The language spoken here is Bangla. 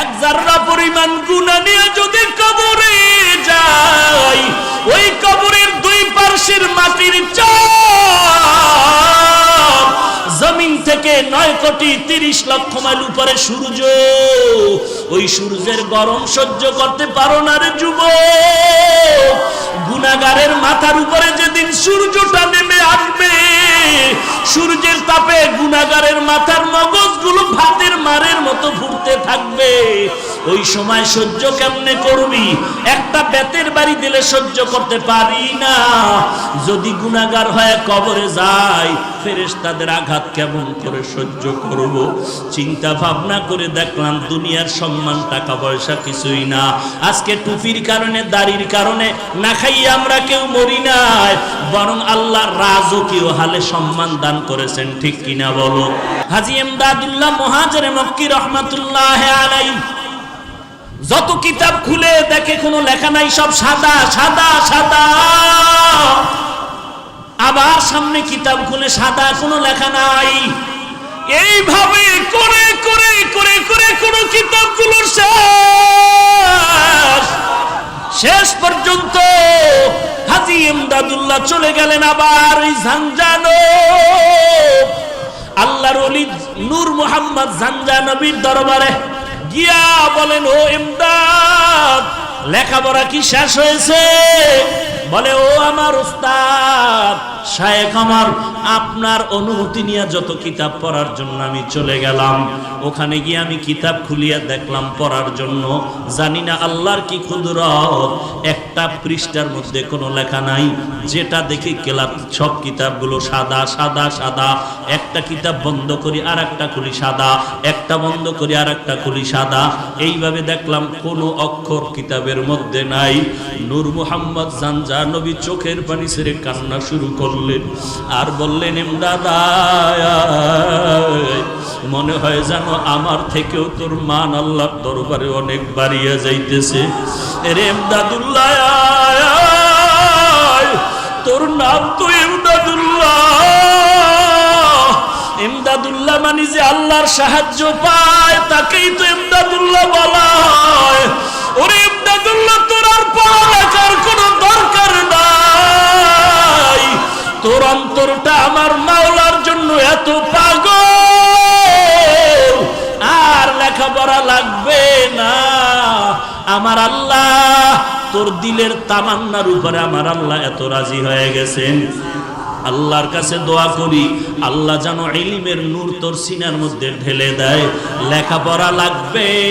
এক জাররা পরিমাণ নিয়ে যদি কবরে যাই, ওই কবরের দুই পার্শ্বের মাটির চাপ জমিন থেকে নয় কোটি তিরিশ লক্ষ মাইল উপরে সূর্য। ওই সূর্যের গরম সহ্য করতে পারো না রে যুব গুনাগারের মাথার উপরে যেদিন সূর্যটা নেমে আসবে, সূর্যের তাপে গুনাগারের মাথার মগজগুলো মারের মতো ফুটতে থাকবে। ওই সময় সহ্য কেমনে করবি? একটা বেতের বাড়ি দিলে সহ্য করতে পারি না। যদি গুনাগার হয়ে কবরে যায় ফেরেস তাদের আঘাত কেমন করে সহ্য করব? চিন্তা ভাবনা করে দেখলাম দুনিয়ার সম্মান, টাকা পয়সা কিছুই না। আজকে টুপির কারণে, দাড়ির কারণে না খাইয়ে আমরা কেউ মরি নাই। বরং আল্লাহ রাজকীয় হালে সম্মান দান করেছেন, ঠিক কিনা বলো? হাজি এমদাদুল্লাহ মহাজের মক্কি রহমাতুল্লাহ আলাই। যত কিতাব খুলে দেখে কোনো লেখা নাই, সব সাদা সাদা সাদা। আবার সামনে কিতাব খুলে সাদা, কোনো লেখা নাই। এইভাবে করে করে করে করে কোন কিতাবগুলো শেষ। শেষ পর্যন্ত হাজি ইমদাদুল্লাহ চলে গেলেন আবার এই ঝাঞ্জানো মোহাম্মদ ঝাঞ্জা নবীর দরবারে গিয়া বলেন ও ইমদাদ লেখাপড়া কি শেষ হয়েছে? বলে, ও আমার উস্তাদ, শায়েখ আমার, আপনার অনুমতি নিয়ে যত কিতাব পড়ার জন্য আমি চলে গেলাম। ওখানে গিয়ে আমি কিতাব খুলিয়া দেখলাম পড়ার জন্য। জানি না আল্লাহর কি ক্ষুদরত একটা পৃষ্ঠার মধ্যে কোনো লেখা নাই। যেটা দেখি কেলা সব কিতাবগুলো সাদা সাদা সাদা। একটা কিতাব বন্ধ করি আর একটা খুলি সাদা। একটা বন্ধ করি আর একটা খুলি সাদা। এইভাবে দেখলাম কোনো অক্ষর কিতাবের মধ্যে নাই। নূর মুহাম্মদ জানজা নবী চোখের পানি ছেড়ে কান্না শুরু করলেন। আর বললেন মনে হয় জানো আমার থেকেও তোর মান আল্লাহর দরবারে অনেক বাড়িয়া যাইতেছে। রে এমদাদুল্লাহ তোর নাম তো এমদাদুল্লাহ ইমদাদুল্লাহ মানে যে আল্লাহর সাহায্য পায়, তাকেই তো ইমদাদুল্লাহ বলা হয়। অন্তরটা আমার মাওলার জন্য এত পাগল। আর লেখাপড়া লাগবে না। আমার আল্লাহ, তোর দিলের তামান্নার উপরে আমার আল্লাহ এত রাজি হয়ে গেছেন। আল্লাহর কাছে দোয়া করি, আল্লাহ যেন ইলিমের নূর তোর সিনার মধ্যে ঢেলে দেয়। লেখাপড়া লাগবে